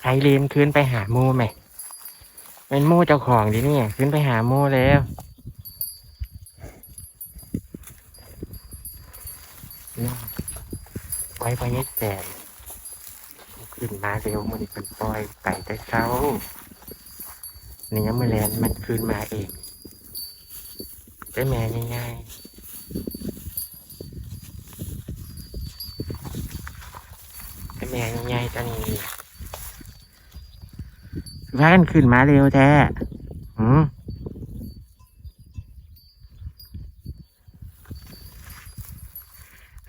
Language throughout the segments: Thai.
ไทยเลนขึ้นไปหาหมูไหมเป็นหมูเจ้าของดิเนี่ยขึ้นไปหาหมูแล้วน่าไว้พยัดแสนขึ้นมาเร็วมันเป็นปล่อยไปแต่เช้าเนื้อมือแลนมันขึ้นมาเองได้แม่ง่ายๆได้แม่ง่ายๆตอนนี้ พากันขึ้นมาเร็วแท้อืม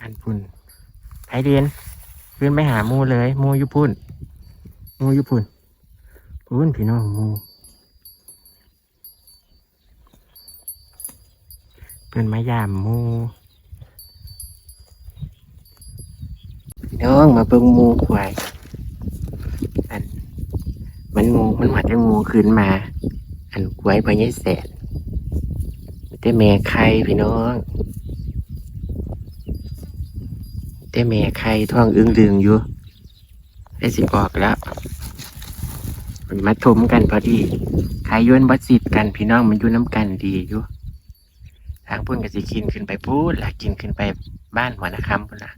อันพุ่นไทยเรียนขึ้นไปหามูเลย มูยุพุ่น มูยุพุ่นพุ่นพี่น้องมูเพิ่นมายามมูพี่น้องมาเบิ่งมูควาย งูมันหวัดจะงูขึ้นมา อันควยพญายแสนแต่แม่ไข่พี่น้องแต่แม่ไข่ท้องอึ้งดึงอยู่ได้สิออกแล้วมันมาทมกันพอดีไข่ย้วนบัดสิทกันพี่น้องมันอยู่น้ำกันดีอยู่ทางพุ่นก็สิกินขึ้นไปพูดละกินขึ้นไปบ้านหัวนาคำพุ่นละ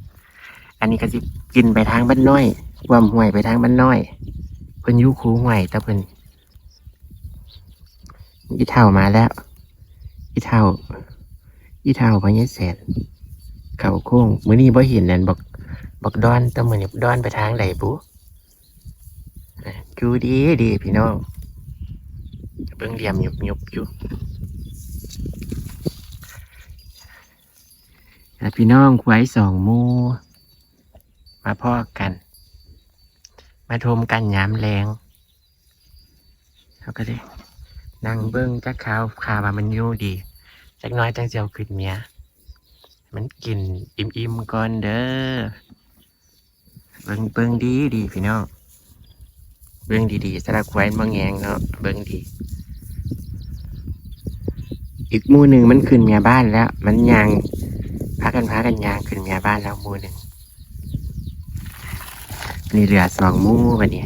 อันนี้ก็สิกินไปทางบ้านน้อยความห่วยไปทางบ้านน้อย เพิ่นยุคูห่วยแต่เพิ่นอีเท่ามาแล้ว อีเท่า อีเท่าพญแสนเขาโค้งมื้อนี้บ่เห็นนั่นบอกบอกดอนแต่มื้อนี้ดอนไปทางไหนบุอะดูดีดีพี่น้องเบิ่งเหลี่ยมหยุบหยุบอยู่พี่น้องไว้สองมูมาพ่อกัน มาทมกันยามแรงเขาก็ได้นั่งเบิ้งจักขาวขามามันยู่ดีจักน้อยจังเจียวขึ้นเมียมันกินอิ่มๆก่อนเด้อเบิ้งเบิ้งดีดีพี่น้องเบิ้งดีๆสลักไว้บางแงงเนาะเบิ้งดี อีกมูหนึ่งมันขึ้นเมียบ้านแล้ว มันยังพากันพากันยางขึ้นเมียบ้านแล้วมูหนึ่ง นี่เหลือสองหมูวันนี้